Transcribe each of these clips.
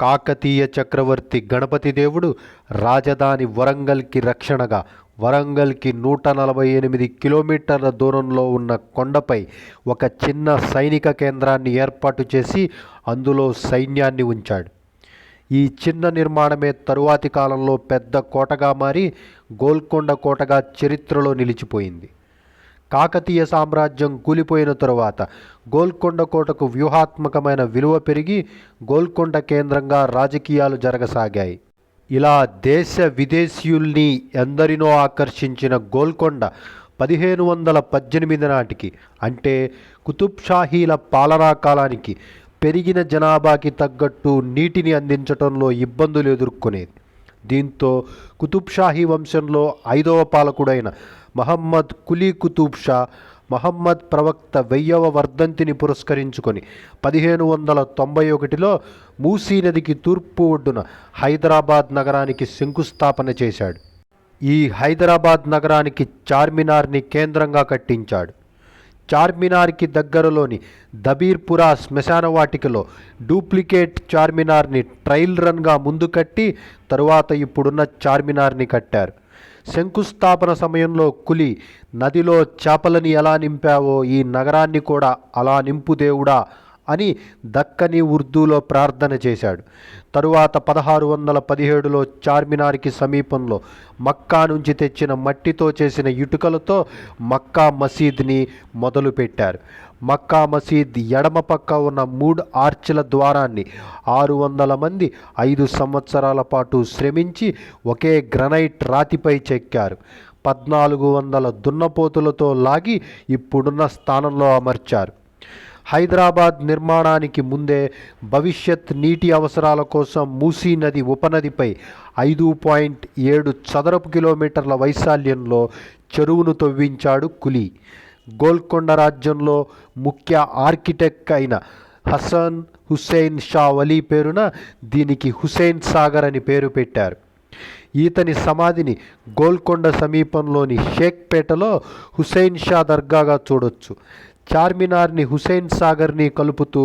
కాకతీయ చక్రవర్తి గణపతి దేవుడు రాజధాని వరంగల్కి రక్షణగా వరంగల్కి నూట నలభై ఎనిమిది కిలోమీటర్ల దూరంలో ఉన్న కొండపై ఒక చిన్న సైనిక కేంద్రాన్ని ఏర్పాటు చేసి అందులో సైన్యాన్ని ఉంచాడు. ఈ చిన్న నిర్మాణమే తరువాతి కాలంలో పెద్ద కోటగా మారి గోల్కొండ కోటగా చరిత్రలో నిలిచిపోయింది. కాకతీయ సామ్రాజ్యం కూలిపోయిన తరువాత గోల్కొండ కోటకు వ్యూహాత్మకమైన విలువ పెరిగి గోల్కొండ కేంద్రంగా రాజకీయాలు జరగసాగాయి. ఇలా దేశ విదేశీయుల్ని ఎందరినో ఆకర్షించిన గోల్కొండ పదిహేను వందల పద్దెనిమిది నాటికి అంటే కుతుబ్షాహీల పాలనా కాలానికి పెరిగిన జనాభాకి తగ్గట్టు నీటిని అందించడంలో ఇబ్బందులు ఎదుర్కొనేది. దీంతో కుతుబ్ షాహీ వంశంలో ఐదవ పాలకుడైన మహమ్మద్ కులీ కుతుబ్ షా మహమ్మద్ ప్రవక్త వెయ్యవ వర్ధంతిని పురస్కరించుకొని పదిహేను వందల తొంభై ఒకటిలో మూసీ నదికి తూర్పు ఒడ్డున హైదరాబాద్ నగరానికి శంకుస్థాపన చేశాడు. ఈ హైదరాబాద్ నగరానికి చార్మినార్ని కేంద్రంగా కట్టించాడు. చార్మినార్కి దగ్గరలోని దబీర్పురా శ్మశాన వాటికలో డూప్లికేట్ చార్మినార్ని ట్రయల్ రన్గా ముందు కట్టి తరువాత ఇప్పుడున్న చార్మినార్ని కట్టారు. శంకుస్థాపన సమయంలో కులి నదిలో చేపలని ఎలా నింపావో ఈ నగరాన్ని కూడా అలా నింపు దేవుడా అని దక్కని ఉర్దూలో ప్రార్థన చేశాడు. తరువాత పదహారు వందల పదిహేడులో చార్మినార్కి సమీపంలో మక్కా నుంచి తెచ్చిన మట్టితో చేసిన ఇటుకలతో మక్కా మసీద్ని మొదలుపెట్టారు మక్కా మసీద్ ఎడమ పక్క ఉన్న మూడు ఆర్చిల ద్వారాన్ని ఆరు వందల మంది ఐదు సంవత్సరాల పాటు శ్రమించి ఒకే గ్రనైట్ రాతిపై చెక్కారు. పద్నాలుగు వందల దున్నపోతులతో లాగి ఇప్పుడున్న స్థానంలో అమర్చారు. హైదరాబాద్ నిర్మాణానికి ముందే భవిష్యత్ నీటి అవసరాల కోసం మూసీ నది ఉపనదిపై ఐదు పాయింట్ ఏడు చదరపు కిలోమీటర్ల వైశాల్యంలో చెరువును తవ్వించాడు కులీ. గోల్కొండ రాజ్యంలో ముఖ్య ఆర్కిటెక్ట్ అయిన హసన్ హుస్సేన్ షా వలీ పేరున దీనికి హుసేన్ సాగర్ అని పేరు పెట్టారు. ఈతని సమాధిని గోల్కొండ సమీపంలోని షేక్పేటలో హుసేన్ షా దర్గాగా చూడొచ్చు. చార్మినార్ని హుసేన్ సాగర్ని కలుపుతూ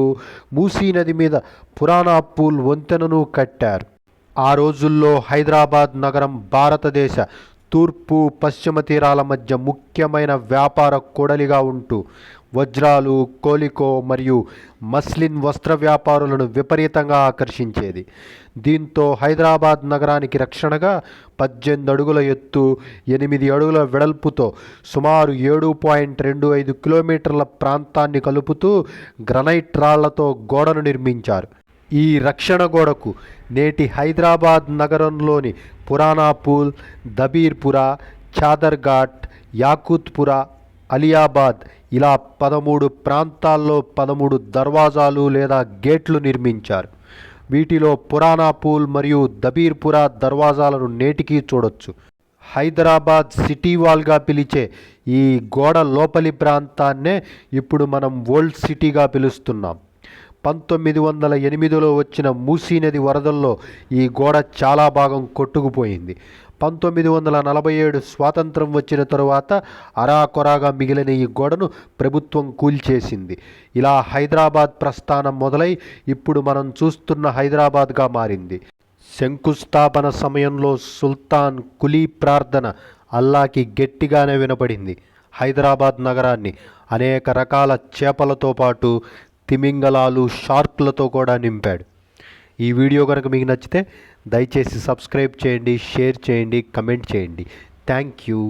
మూసీ నది మీద పురాణాపూల్ వంతెనను కట్టారు. ఆ రోజుల్లో హైదరాబాద్ నగరం భారతదేశ తూర్పు పశ్చిమ తీరాల మధ్య ముఖ్యమైన వ్యాపార కూడలిగా ఉంటూ వజ్రాలు కోలికో మరియు మస్లిన్ వస్త్ర వ్యాపారులను విపరీతంగా ఆకర్షించేది. దీంతో హైదరాబాద్ నగరానికి రక్షణగా పద్దెనిమిది అడుగుల ఎత్తు ఎనిమిది అడుగుల వెడల్పుతో సుమారు ఏడు పాయింట్ రెండు ఐదు కిలోమీటర్ల ప్రాంతాన్ని కలుపుతూ గ్రనైట్ రాళ్ళతో గోడను నిర్మించారు. ఈ రక్షణ గోడకు నేటి హైదరాబాద్ నగరంలోని పురాణాపూల్ దబీర్పురా చాదర్ఘాట్ యాకూత్పురా అలియాబాద్ ఇలా పదమూడు ప్రాంతాల్లో పదమూడు దర్వాజాలు లేదా గేట్లు నిర్మించారు. వీటిలో పురాణాపూల్ మరియు దబీర్పురా దర్వాజాలను నేటికీ చూడొచ్చు. హైదరాబాద్ సిటీ వాల్గా పిలిచే ఈ గోడ లోపలి ప్రాంతాన్నే ఇప్పుడు మనం ఓల్డ్ సిటీగా పిలుస్తున్నాం. పంతొమ్మిది వందల ఎనిమిదిలో వచ్చిన మూసీ నది వరదల్లో ఈ గోడ చాలా భాగం కొట్టుకుపోయింది. పంతొమ్మిది వందల నలభై ఏడు స్వాతంత్రం వచ్చిన తరువాత అరాకొరాగా మిగిలిన ఈ గోడను ప్రభుత్వం కూల్చేసింది. ఇలా హైదరాబాద్ ప్రస్థానం మొదలై ఇప్పుడు మనం చూస్తున్న హైదరాబాద్గా మారింది. శంకుస్థాపన సమయంలో సుల్తాన్ కులీ ప్రార్థన అల్లాకి గట్టిగానే వినపడింది. హైదరాబాద్ నగరాన్ని అనేక రకాల చేపలతో పాటు తిమింగలాలు షార్క్లతో కూడా నింపాడు. ఈ వీడియో కనుక మీకు నచ్చితే దయచేసి సబ్స్క్రైబ్ చేయండి షేర్ చేయండి కమెంట్ చేయండి. Thank you.